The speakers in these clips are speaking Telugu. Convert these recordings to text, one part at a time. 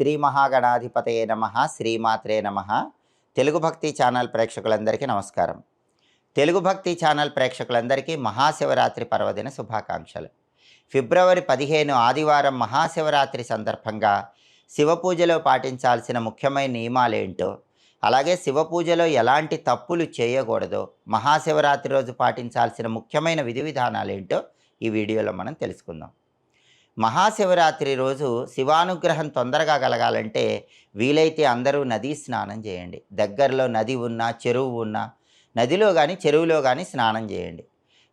శ్రీ మహాగణాధిపతయే నమ శ్రీమాత్రే నమ. తెలుగు భక్తి ఛానల్ ప్రేక్షకులందరికీ నమస్కారం. తెలుగు భక్తి ఛానల్ ప్రేక్షకులందరికీ మహాశివరాత్రి పర్వదిన శుభాకాంక్షలు. ఫిబ్రవరి పదిహేను ఆదివారం మహాశివరాత్రి సందర్భంగా శివ పూజలో పాటించాల్సిన ముఖ్యమైన నియమాలేంటో అలాగే శివ పూజలో ఎలాంటి తప్పులు చేయకూడదో మహాశివరాత్రి రోజు పాటించాల్సిన ముఖ్యమైన విధి విధానాలేంటో ఈ వీడియోలో మనం తెలుసుకుందాం. మహాశివరాత్రి రోజు శివానుగ్రహం తొందరగా కలగాలంటే వీలైతే అందరూ నదీ స్నానం చేయండి. దగ్గరలో నది ఉన్నా చెరువు ఉన్నా నదిలో కానీ చెరువులో కానీ స్నానం చేయండి.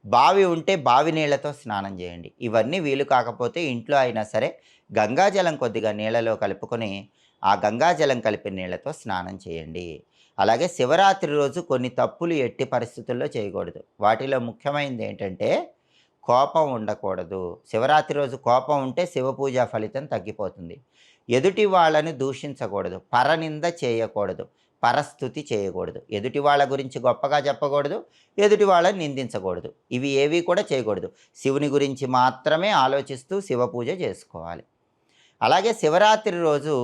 బావి ఉంటే బావి నీళ్ళతో స్నానం చేయండి. ఇవన్నీ వీలు కాకపోతే ఇంట్లో అయినా సరే గంగాజలం కొద్దిగా నీళ్ళలో కలుపుకొని ఆ గంగాజలం కలిపిన నీళ్ళతో స్నానం చేయండి. అలాగే శివరాత్రి రోజు కొన్ని తప్పులు ఎట్టి పరిస్థితుల్లో చేయకూడదు. వాటిలో ముఖ్యమైనది ఏంటంటే కోపం ఉండకూడదు. శివరాత్రి రోజు కోపం ఉంటే శివ పూజ ఫలితం తగ్గిపోతుంది. ఎదుటి వాళ్ళని దూషించకూడదు. పరనింద చేయకూడదు. పరస్థుతి చేయకూడదు. ఎదుటి వాళ్ళ గురించి గొప్పగా చెప్పకూడదు. ఎదుటి వాళ్ళని నిందించకూడదు. ఇవి ఏవి కూడా చేయకూడదు. శివుని గురించి మాత్రమే ఆలోచిస్తూ శివ పూజ చేసుకోవాలి. అలాగే శివరాత్రి రోజు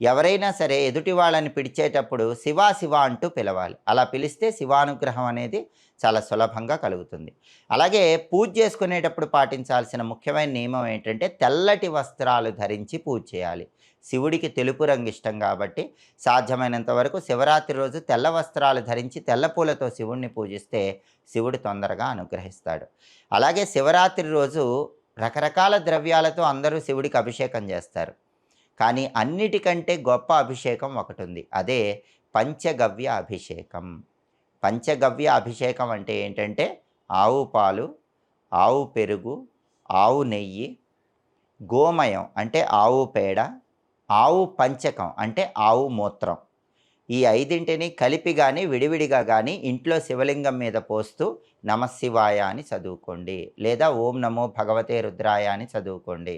ఎవరైనా సరే ఎదుటి వాళ్ళని పిలిచేటప్పుడు శివ శివ అంటూ పిలవాలి. అలా పిలిస్తే శివానుగ్రహం అనేది చాలా సులభంగా కలుగుతుంది. అలాగే పూజ చేసుకునేటప్పుడు పాటించాల్సిన ముఖ్యమైన నియమం ఏంటంటే తెల్లటి వస్త్రాలు ధరించి పూజ చేయాలి. శివుడికి తెలుపు రంగు ఇష్టం కాబట్టి సాధ్యమైనంత వరకు శివరాత్రి రోజు తెల్ల వస్త్రాలు ధరించి తెల్ల పూలతో శివుణ్ణి పూజిస్తే శివుడు తొందరగా అనుగ్రహిస్తాడు. అలాగే శివరాత్రి రోజు రకరకాల ద్రవ్యాలతో అందరూ శివుడికి అభిషేకం చేస్తారు. కానీ అన్నిటికంటే గొప్ప అభిషేకం ఒకటి ఉంది అదే పంచగవ్య అభిషేకం. పంచగవ్య అభిషేకం అంటే ఏంటంటే ఆవు పాలు ఆవు పెరుగు ఆవు నెయ్యి గోమయం అంటే ఆవు పేడ ఆవు పంచకం అంటే ఆవు మూత్రం. ఈ ఐదింటిని కలిపి కానీ విడివిడిగా కానీ ఇంట్లో శివలింగం మీద పోస్తూ నమశివాయ అని చదువుకోండి. లేదా ఓం నమో భగవతే రుద్రాయ అని చదువుకోండి.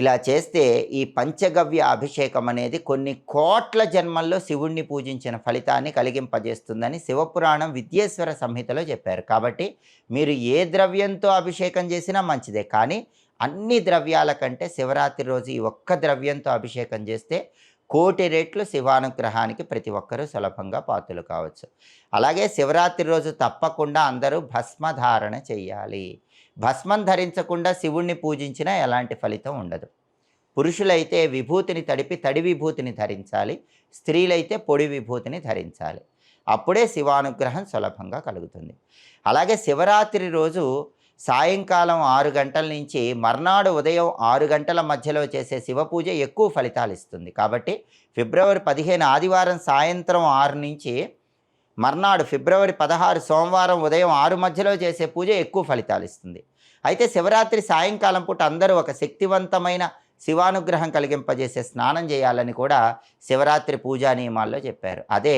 ఇలా చేస్తే ఈ పంచగవ్య అభిషేకం అనేది కొన్ని కోట్ల జన్మల్లో శివుణ్ణి పూజించిన ఫలితాన్ని కలిగింపజేస్తుందని శివపురాణం విద్యేశ్వర సంహితలో చెప్పారు. కాబట్టి మీరు ఏ ద్రవ్యంతో అభిషేకం చేసినా మంచిదే. కానీ అన్ని ద్రవ్యాల కంటే శివరాత్రి రోజు ఈ ఒక్క ద్రవ్యంతో అభిషేకం చేస్తే కోటి రెట్లు శివానుగ్రహానికి ప్రతి ఒక్కరూ సులభంగా పాత్రలు కావచ్చు. అలాగే శివరాత్రి రోజు తప్పకుండా అందరూ భస్మధారణ చేయాలి. భస్మం ధరించకుండా శివుణ్ణి పూజించినా ఎలాంటి ఫలితం ఉండదు. పురుషులైతే విభూతిని తడిపి తడి విభూతిని ధరించాలి. స్త్రీలైతే పొడి విభూతిని ధరించాలి. అప్పుడే శివానుగ్రహం సులభంగా కలుగుతుంది. అలాగే శివరాత్రి రోజు సాయంకాలం ఆరు గంటల నుంచి మర్నాడు ఉదయం ఆరు గంటల మధ్యలో చేసే శివ పూజ ఎక్కువ ఫలితాలు ఇస్తుంది. కాబట్టి ఫిబ్రవరి పదిహేను ఆదివారం సాయంత్రం ఆరు నుంచి మర్నాడు ఫిబ్రవరి పదహారు సోమవారం ఉదయం ఆరు మధ్యలో చేసే పూజ ఎక్కువ ఫలితాలు ఇస్తుంది. అయితే శివరాత్రి సాయంకాలం పూట అందరూ ఒక శక్తివంతమైన శివానుగ్రహం కలిగింపజేసే స్నానం చేయాలని కూడా శివరాత్రి పూజా నియమాల్లో చెప్పారు. అదే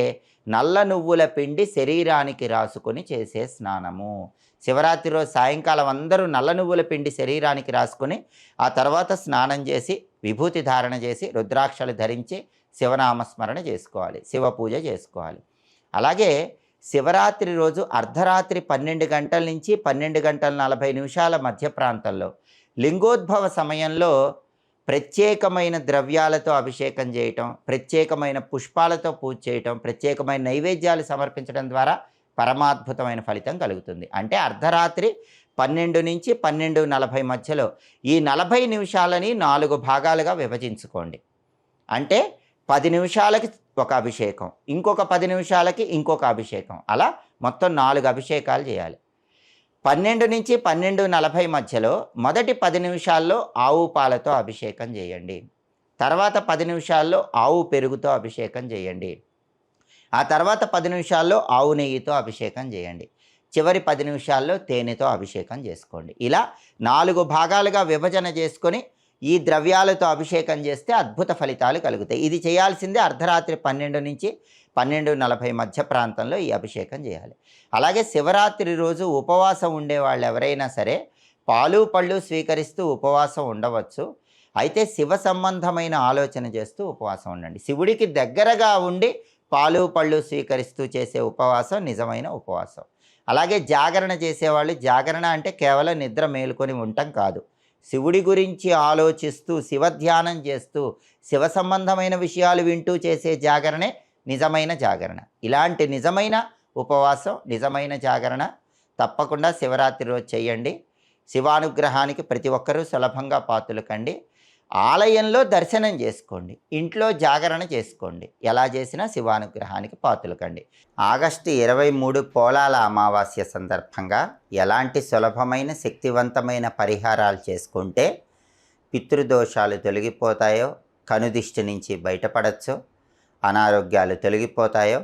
నల్ల నువ్వుల పిండి శరీరానికి రాసుకొని చేసే స్నానము. శివరాత్రి రోజు సాయంకాలం అందరూ నల్ల నువ్వుల పిండి శరీరానికి రాసుకొని ఆ తర్వాత స్నానం చేసి విభూతి ధారణ చేసి రుద్రాక్షలు ధరించి శివనామస్మరణ చేసుకోవాలి. శివ పూజ చేసుకోవాలి. అలాగే శివరాత్రి రోజు అర్ధరాత్రి పన్నెండు గంటల నుంచి పన్నెండు గంటల నలభై నిమిషాల మధ్య ప్రాంతంలో లింగోద్భవ సమయంలో ప్రత్యేకమైన ద్రవ్యాలతో అభిషేకం చేయటం ప్రత్యేకమైన పుష్పాలతో పూజ చేయటం ప్రత్యేకమైన నైవేద్యాలు సమర్పించడం ద్వారా పరమాద్భుతమైన ఫలితం కలుగుతుంది. అంటే అర్ధరాత్రి పన్నెండు నుంచి పన్నెండు నలభై మధ్యలో ఈ నలభై నిమిషాలని నాలుగు భాగాలుగా విభజించుకోండి. అంటే పది నిమిషాలకి ఒక అభిషేకం ఇంకొక పది నిమిషాలకి ఇంకొక అభిషేకం. అలా మొత్తం నాలుగు అభిషేకాలు చేయాలి. పన్నెండు నుంచి పన్నెండు నలభై మధ్యలో మొదటి పది నిమిషాల్లో ఆవు పాలతో అభిషేకం చేయండి. తర్వాత పది నిమిషాల్లో ఆవు పెరుగుతో అభిషేకం చేయండి. ఆ తర్వాత పది నిమిషాల్లో ఆవు నెయ్యితో అభిషేకం చేయండి. చివరి పది నిమిషాల్లో తేనెతో అభిషేకం చేసుకోండి. ఇలా నాలుగు భాగాలుగా విభజన చేసుకొని ఈ ద్రవ్యాలతో అభిషేకం చేస్తే అద్భుత ఫలితాలు కలుగుతాయి. ఇది చేయాల్సిందే అర్ధరాత్రి పన్నెండు నుంచి పన్నెండు నలభై మధ్య ప్రాంతంలో ఈ అభిషేకం చేయాలి. అలాగే శివరాత్రి రోజు ఉపవాసం ఉండే వాళ్ళు ఎవరైనా సరే పాలు పళ్ళు స్వీకరిస్తూ ఉపవాసం ఉండవచ్చు. అయితే శివ సంబంధమైన ఆలోచన చేస్తూ ఉపవాసం ఉండండి. శివుడికి దగ్గరగా ఉండి పాలు పళ్ళు స్వీకరిస్తూ చేసే ఉపవాసం నిజమైన ఉపవాసం. అలాగే జాగరణ చేసేవాళ్ళు జాగరణ అంటే కేవలం నిద్ర మేలుకొని ఉండటం కాదు. శివుడి గురించి ఆలోచిస్తూ శివధ్యానం చేస్తూ శివ సంబంధమైన విషయాలు వింటూ చేసే జాగరణే నిజమైన జాగరణ. ఇలాంటి నిజమైన ఉపవాసం నిజమైన జాగరణ తప్పకుండా శివరాత్రి రోజు చేయండి. శివానుగ్రహానికి ప్రతి ఒక్కరూ సులభంగా పాత్రలు కండి ఆలయంలో దర్శనం చేసుకోండి. ఇంట్లో జాగరణ చేసుకోండి. ఎలా చేసినా శివానుగ్రహానికి పాత్రలు కండి ఆగస్టు ఇరవై మూడు పోలాల అమావాస్య సందర్భంగా ఎలాంటి సులభమైన శక్తివంతమైన పరిహారాలు చేసుకుంటే పితృదోషాలు తొలగిపోతాయో కనుదిష్టి నుంచి బయటపడచ్చో. అనారోగ్యాలు తొలగిపోతాయో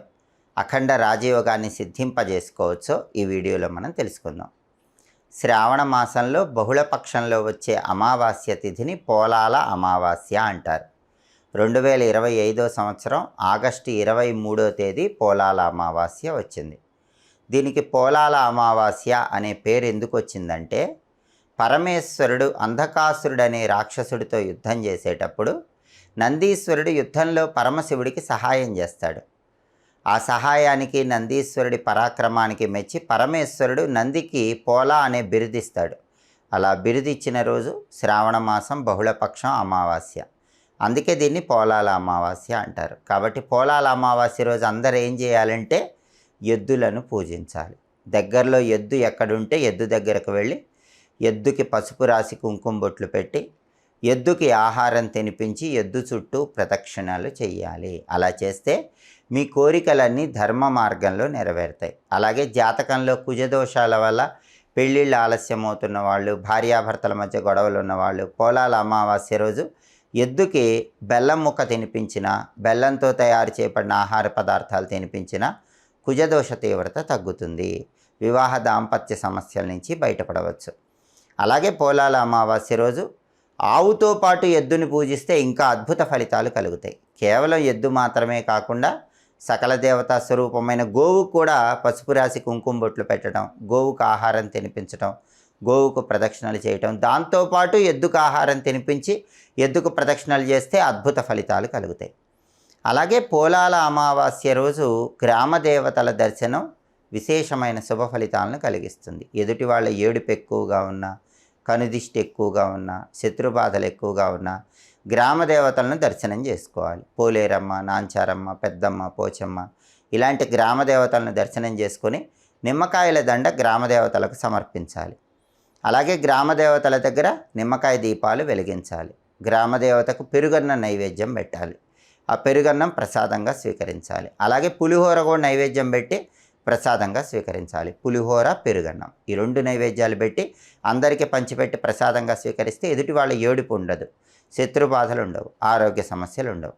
అఖండ రాజయోగాన్ని సిద్ధింపజేసుకోవచ్చో ఈ వీడియోలో మనం తెలుసుకుందాం. శ్రావణ మాసంలో బహుళపక్షంలో వచ్చే అమావాస్య తిథిని పోలాల అమావాస్య అంటారు. రెండు వేల ఇరవై ఐదో సంవత్సరం ఆగస్టు ఇరవై మూడో తేదీ పోలాల అమావాస్య వచ్చింది. దీనికి పోలాల అమావాస్య అనే పేరు ఎందుకు వచ్చిందంటే పరమేశ్వరుడు అంధకాసురుడు అనే రాక్షసుడితో యుద్ధం చేసేటప్పుడు నందీశ్వరుడు యుద్ధంలో పరమశివుడికి సహాయం చేస్తాడు. ఆ సహాయానికి నందీశ్వరుడి పరాక్రమానికి మెచ్చి పరమేశ్వరుడు నందికి పోలా అనే బిరుదిస్తాడు. అలా బిరుదిచ్చిన రోజు శ్రావణ మాసం బహుళపక్షం అమావాస్య. అందుకే దీన్ని పోలాల అమావాస్య అంటారు. కాబట్టి పోలాల అమావాస్య రోజు అందరూ ఏం చేయాలంటే ఎద్దులను పూజించాలి. దగ్గరలో ఎద్దు ఎక్కడుంటే ఎద్దు దగ్గరకు వెళ్ళి ఎద్దుకి పసుపు రాసి కుంకుమ బొట్లు పెట్టి ఎద్దుకి ఆహారం తినిపించి ఎద్దు చుట్టూ ప్రదక్షిణాలు చేయాలి అలా చేస్తే మీ కోరికలన్నీ ధర్మ మార్గంలో నెరవేరుతాయి. అలాగే జాతకంలో కుజదోషాల వల్ల పెళ్ళిళ్ళు ఆలస్యం అవుతున్న వాళ్ళు భార్యాభర్తల మధ్య గొడవలు ఉన్నవాళ్ళు పోలాల అమావాస్య రోజు ఎద్దుకి బెల్లం ముక్క తినిపించిన బెల్లంతో తయారు చేయబడిన ఆహార పదార్థాలు తినిపించిన కుజదోష తీవ్రత తగ్గుతుంది. వివాహ దాంపత్య సమస్యల నుంచి బయటపడవచ్చు. అలాగే పోలాల అమావాస్య రోజు ఆవుతో పాటు ఎద్దుని పూజిస్తే ఇంకా అద్భుత ఫలితాలు కలుగుతాయి. కేవలం ఎద్దు మాత్రమే కాకుండా సకల దేవతా స్వరూపమైన గోవు కూడా పసుపు రాసి కుంకుమ బొట్లు పెట్టడం గోవుకు ఆహారం తినిపించడం గోవుకు ప్రదక్షిణలు చేయటం దాంతోపాటు ఎద్దుకు ఆహారం తినిపించి ఎద్దుకు ప్రదక్షిణలు చేస్తే అద్భుత ఫలితాలు కలుగుతాయి. అలాగే పోలాల అమావాస్య రోజు గ్రామ దేవతల దర్శనం విశేషమైన శుభ ఫలితాలను కలిగిస్తుంది. ఎదుటి వాళ్ళ ఏడుపు ఎక్కువగా ఉన్నా కనుదిష్టి ఎక్కువగా ఉన్నా శత్రుబాధలు ఎక్కువగా ఉన్నా గ్రామ దేవతలను దర్శనం చేసుకోవాలి. పోలేరమ్మ నాంచారమ్మ పెద్దమ్మ పోచమ్మ ఇలాంటి గ్రామ దేవతలను దర్శనం చేసుకొని నిమ్మకాయల దండ గ్రామ దేవతలకు సమర్పించాలి. అలాగే గ్రామ దేవతల దగ్గర నిమ్మకాయ దీపాలు వెలిగించాలి. గ్రామ దేవతకు పెరుగన్న నైవేద్యం పెట్టాలి. ఆ పెరుగన్నం ప్రసాదంగా స్వీకరించాలి. అలాగే పులిహోర కూడా నైవేద్యం పెట్టి ప్రసాదంగా స్వీకరించాలి. పులిహోర పెరుగన్నం ఈ రెండు నైవేద్యాలు పెట్టి అందరికీ పంచిపెట్టి ప్రసాదంగా స్వీకరిస్తే ఎదుటి వాళ్ళ ఏడుపు ఉండదు. శత్రు బాధలు ఉండవు ఆరోగ్య సమస్యలు ఉండవు.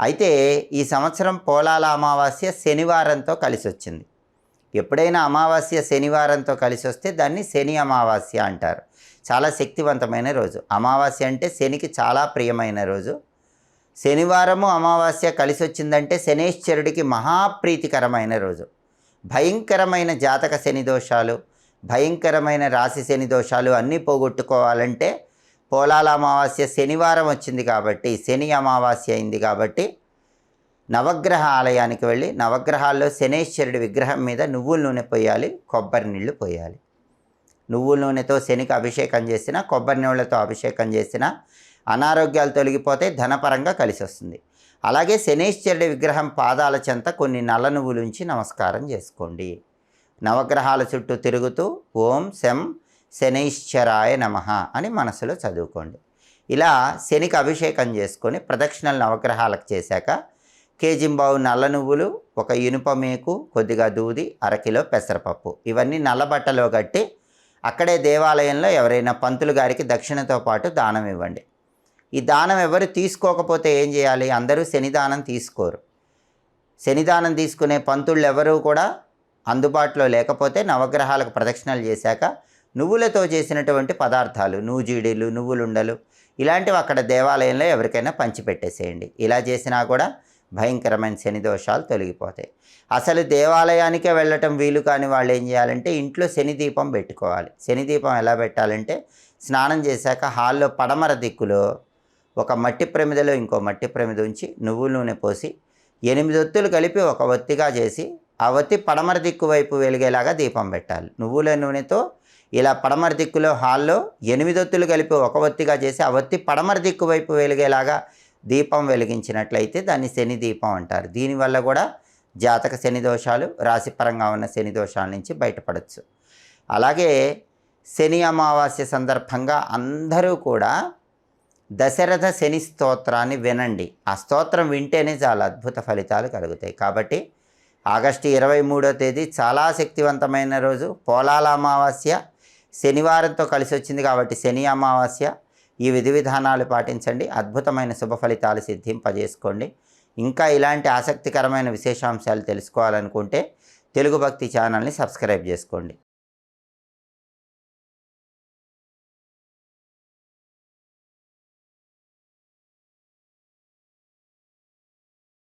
అయితే ఈ సంవత్సరం పోలాల అమావాస్య శనివారంతో కలిసి వచ్చింది ఎప్పుడైనా అమావాస్య శనివారంతో కలిసి వస్తే దాన్ని శని అమావాస్య అంటారు. చాలా శక్తివంతమైన రోజు. అమావాస్య అంటే శనికి చాలా ప్రియమైన రోజు. శనివారము అమావాస్య కలిసి వచ్చిందంటే శనేశ్వరుడికి మహాప్రీతికరమైన రోజు. భయంకరమైన జాతక శని దోషాలు భయంకరమైన రాశి శని దోషాలు అన్నీ పోగొట్టుకోవాలంటే పోలాల అమావాస్య శనివారం వచ్చింది కాబట్టి శని అమావాస్య అయింది కాబట్టి నవగ్రహ ఆలయానికి వెళ్ళి నవగ్రహాల్లో శనేశ్వరుడి విగ్రహం మీద నువ్వుల నూనె పోయాలి కొబ్బరి నీళ్ళు పోయాలి. నువ్వుల నూనెతో శనికి అభిషేకం చేసిన కొబ్బరి నీళ్ళతో అభిషేకం చేసిన అనారోగ్యాలు తొలగిపోతే ధనపరంగా కలిసి వస్తుంది అలాగే శనేశ్వరుడి విగ్రహం పాదాల చెంత కొన్ని నల్ల నువ్వులు ఉంచి నమస్కారం చేసుకోండి. నవగ్రహాల చుట్టూ తిరుగుతూ ఓం శం శనైశ్చరాయ నమ అని మనసులో చదువుకోండి. ఇలా శనికి అభిషేకం చేసుకొని ప్రదక్షిణలు నవగ్రహాలకు చేశాక కేజింబావు నల్ల నువ్వులు ఒక ఇనుప మేకు కొద్దిగా దూది అరకిలో పెసరపప్పు ఇవన్నీ నల్ల బట్టలో కట్టి అక్కడే దేవాలయంలో ఎవరైనా పంతులు గారికి దక్షిణతో పాటు దానం ఇవ్వండి. ఈ దానం ఎవరు తీసుకోకపోతే ఏం చేయాలి? అందరూ శనిదానం తీసుకోరు. శనిదానం తీసుకునే పంతుళ్ళు ఎవరు కూడా అందుబాటులో లేకపోతే నవగ్రహాలకు ప్రదక్షిణలు చేశాక నువ్వులతో చేసినటువంటి పదార్థాలు నూజీడీలు నువ్వులుండలు ఇలాంటివి అక్కడ దేవాలయంలో ఎవరికైనా పంచిపెట్టేసేయండి. ఇలా చేసినా కూడా భయంకరమైన శని దోషాలు తొలగిపోతాయి. అసలు దేవాలయానికే వెళ్ళటం వీలు కాని వాళ్ళు ఏం చేయాలంటే ఇంట్లో శని దీపం పెట్టుకోవాలి. శని దీపం ఎలా పెట్టాలంటే స్నానం చేశాక హాల్లో పడమర దిక్కులో ఒక మట్టి ప్రమిదలో ఇంకో మట్టి ప్రమిద ఉంచి నువ్వుల నూనె పోసి ఎనిమిది ఒత్తులు కలిపి ఒక ఒత్తిగా చేసి ఆ ఒత్తి పడమర దిక్కు వైపు వెలిగేలాగా దీపం పెట్టాలి. నువ్వుల నూనెతో ఇలా పడమర దిక్కులో హాల్లో ఎనిమిది ఒత్తులు కలిపి ఒక ఒత్తిగా చేసి ఆ ఒత్తి పడమర దిక్కు వైపు వెలిగేలాగా దీపం వెలిగించినట్లయితే దాన్ని శని దీపం అంటారు. దీనివల్ల కూడా జాతక శని దోషాలు రాశిపరంగా ఉన్న శని దోషాల నుంచి బయటపడవచ్చు అలాగే శని అమావాస్య సందర్భంగా అందరూ కూడా దశరథ శని స్తోత్రాన్ని వినండి. ఆ స్తోత్రం వింటేనే చాలా అద్భుత ఫలితాలు కలుగుతాయి. కాబట్టి ఆగస్టు ఇరవై మూడో తేదీ చాలా శక్తివంతమైన రోజు. పోలాల అమావాస్య శనివారంతో కలిసి వచ్చింది కాబట్టి శని అమావాస్య ఈ విధి విధానాలు పాటించండి. అద్భుతమైన శుభ ఫలితాలు సిద్ధింపజేసుకోండి. ఇంకా ఇలాంటి ఆసక్తికరమైన విశేషాంశాలు తెలుసుకోవాలనుకుంటే తెలుగు భక్తి ఛానల్ని సబ్స్క్రైబ్ చేసుకోండి.